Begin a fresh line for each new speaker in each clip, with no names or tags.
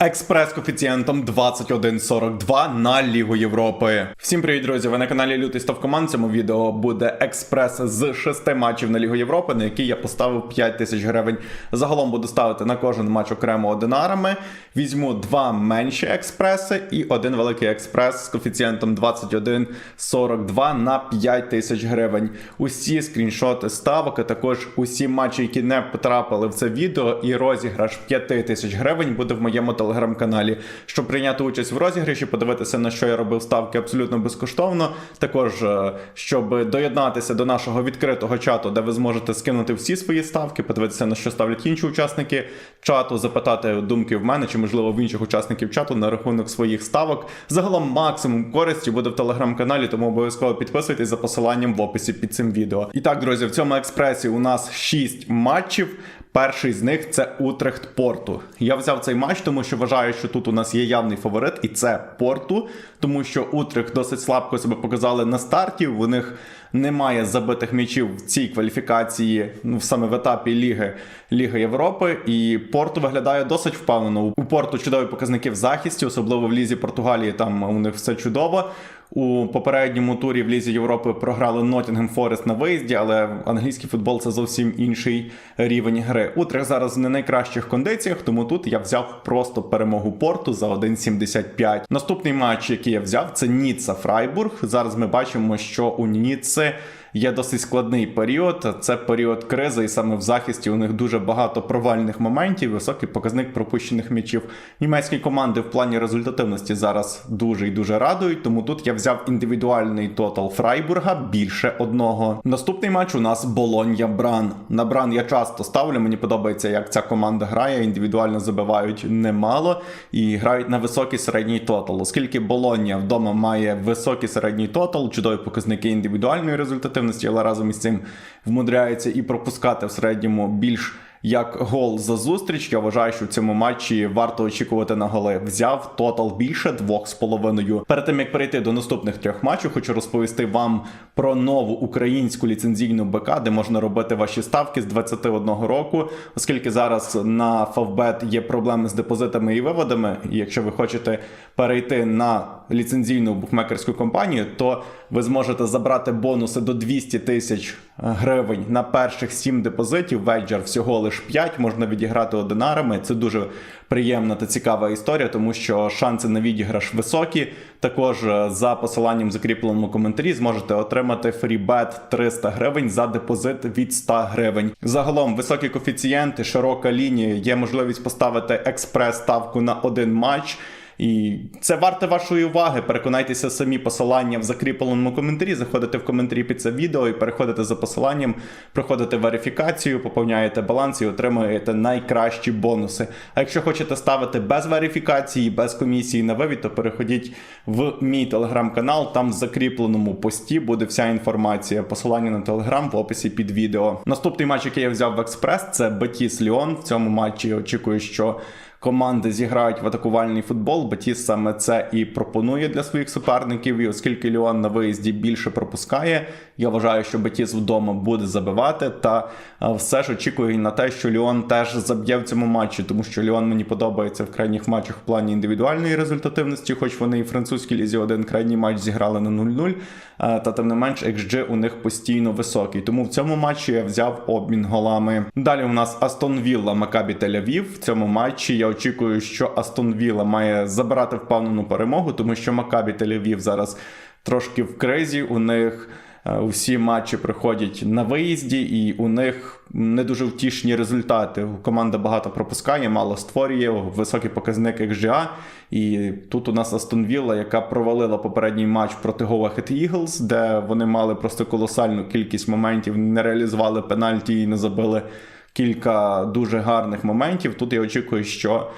експрес-коефіцієнтом 2142 на Лігу Європи. Всім привіт, друзі! Ви на каналі Лютий Став Команд. Цьому відео буде експрес з шести матчів на Лігу Європи, на які я поставив 5 тисяч гривень. Загалом буду ставити на кожен матч окремо одинарами. Візьму два менші експреси і один великий експрес з коефіцієнтом 2142 на 5 тисяч гривень. Усі скріншоти ставок, а також усі матчі, які не потрапили в це відео, і розіграш 5 тисяч гривень буде в моєму телеграм-каналі. Щоб прийняти участь в розіграші, подивитися на що я робив ставки абсолютно безкоштовно. Також е, щоб доєднатися до нашого відкритого чату, де ви зможете скинути всі свої ставки, подивитися на що ставлять інші учасники чату, запитати думки в мене чи можливо в інших учасників чату на рахунок своїх ставок. Загалом максимум користі буде в телеграм-каналі, тому обов'язково підписуйтесь за посиланням в описі під цим відео. І так, друзі, в цьому експресі у нас 6 матчів. Перший з них це Утрехт Порту. Я взяв цей матч, тому що вважаю, що тут у нас є явний фаворит, і це Порту, тому що Утрехт досить слабко себе показали на старті. У них немає забитих м'ячів в цій кваліфікації, ну саме в етапі Ліги Ліги Європи. І Порту виглядає досить впевнено. У Порту чудові показники в захисті, особливо в лізі Португалії. Там у них все чудово. У попередньому турі в Лізі Європи програли Ноттінгем Форест на виїзді, але англійський футбол це зовсім інший рівень гри. Утрих зараз не найкращих кондиціях, тому тут я взяв просто перемогу порту за 1,75. Наступний матч, який я взяв, це Ніцца Фрайбург. Зараз ми бачимо, що у Ніцци є досить складний період. Це період кризи, і саме в захисті у них дуже багато провальних моментів. Високий показник пропущених м'ячів. Німецькі команди в плані результативності зараз дуже і дуже радують. Тому тут я взяв індивідуальний тотал Фрайбурга більше одного. Наступний матч у нас Болонья Бран. На Бран я часто ставлю. Мені подобається, як ця команда грає. Індивідуально забивають немало і грають на високий середній тотал. Оскільки Болонья вдома має високий середній тотал, чудові показники індивідуальної результативності, але разом із цим вмудряється і пропускати в середньому більш. Як гол за зустріч, я вважаю, що в цьому матчі варто очікувати на голи. Взяв тотал більше двох з половиною. Перед тим як перейти до наступних трьох матчів, хочу розповісти вам про нову українську ліцензійну БК, де можна робити ваші ставки з 21 року, оскільки зараз на Favbet є проблеми з депозитами і виводами. І якщо ви хочете перейти на ліцензійну букмекерську компанію, то ви зможете забрати бонуси до 200 тисяч гривень на перших 7 депозитів. Веджер всього лише 5, можна відіграти одинарами. Це дуже приємна та цікава історія, тому що шанси на відіграш високі. Також е, за посиланням в закріпленому коментарі зможете отримати фрібет 300 гривень за депозит від 100 гривень. Загалом високі коефіцієнти, широка лінія, є можливість поставити експрес-ставку на один матч. І це варте вашої уваги. Переконайтеся самі посилання в закріпленому коментарі. Заходите в коментарі під це відео і переходите за посиланням, проходите верифікацію, поповняєте баланс і отримуєте найкращі бонуси. А якщо хочете ставити без верифікації, без комісії на вивід, то переходіть в мій телеграм-канал. Там в закріпленому пості буде вся інформація. Посилання на телеграм в описі під відео. Наступний матч, який я взяв в експрес, це Бетіс Ліон. В цьому матчі очікую, що команди зіграють в атакувальний футбол. Бетіс саме це і пропонує для своїх суперників. І оскільки Ліон на виїзді більше пропускає, я вважаю, що Бетіс вдома буде забивати. Та все ж очікую на те, що Ліон теж заб'є в цьому матчі, тому що Ліон мені подобається в крайніх матчах в плані індивідуальної результативності, хоч вони і французькій лізі один крайній матч зіграли на 0-0. Та тим не менш, XG у них постійно високий. Тому в цьому матчі я взяв обмін голами. Далі у нас Астон Вілла Макабі Тель-Авів. В цьому матчі я очікую, що Астон Вілла має забирати впевнену перемогу, тому що Макабі Тель-Авів зараз трошки в кризі. У них усі матчі приходять на виїзді, і у них не дуже втішні результати. Команда багато пропускає, мало створює, високий показник XGA. І тут у нас Астон Вілла, яка провалила попередній матч проти Go Eagles, де вони мали просто колосальну кількість моментів, не реалізували пенальті і не забили кілька дуже гарних моментів. Тут я очікую, що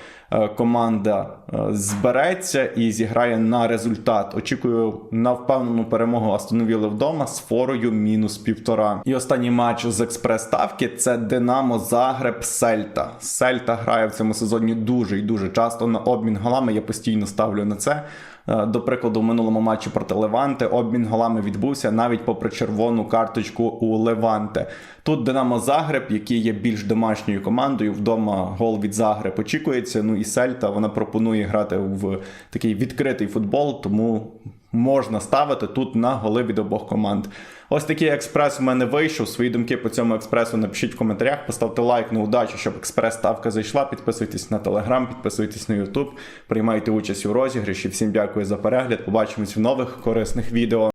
команда збереться і зіграє на результат. Очікую на впевнену перемогу Вілли вдома з форою мінус півтора. І останній матч з експрес-ставки це Динамо Загреб Сельта. Сельта грає в цьому сезоні дуже і дуже часто на обмін голами. Я постійно ставлю на це. До прикладу, в минулому матчі проти Леванте обмін голами відбувся навіть попри червону карточку у Леванте. Тут Динамо Загреб, який є більш домашньою командою, вдома гол від Загреб очікується. Ну і Сельта. Вона пропонує грати в такий відкритий футбол, тому можна ставити тут на голи від обох команд. Ось такий експрес у мене вийшов. Свої думки по цьому експресу напишіть в коментарях, поставте лайк на удачу, щоб експрес-ставка зайшла. Підписуйтесь на телеграм, підписуйтесь на Ютуб, приймайте участь у розіграші. Всім дякую за перегляд. Побачимось в нових корисних відео.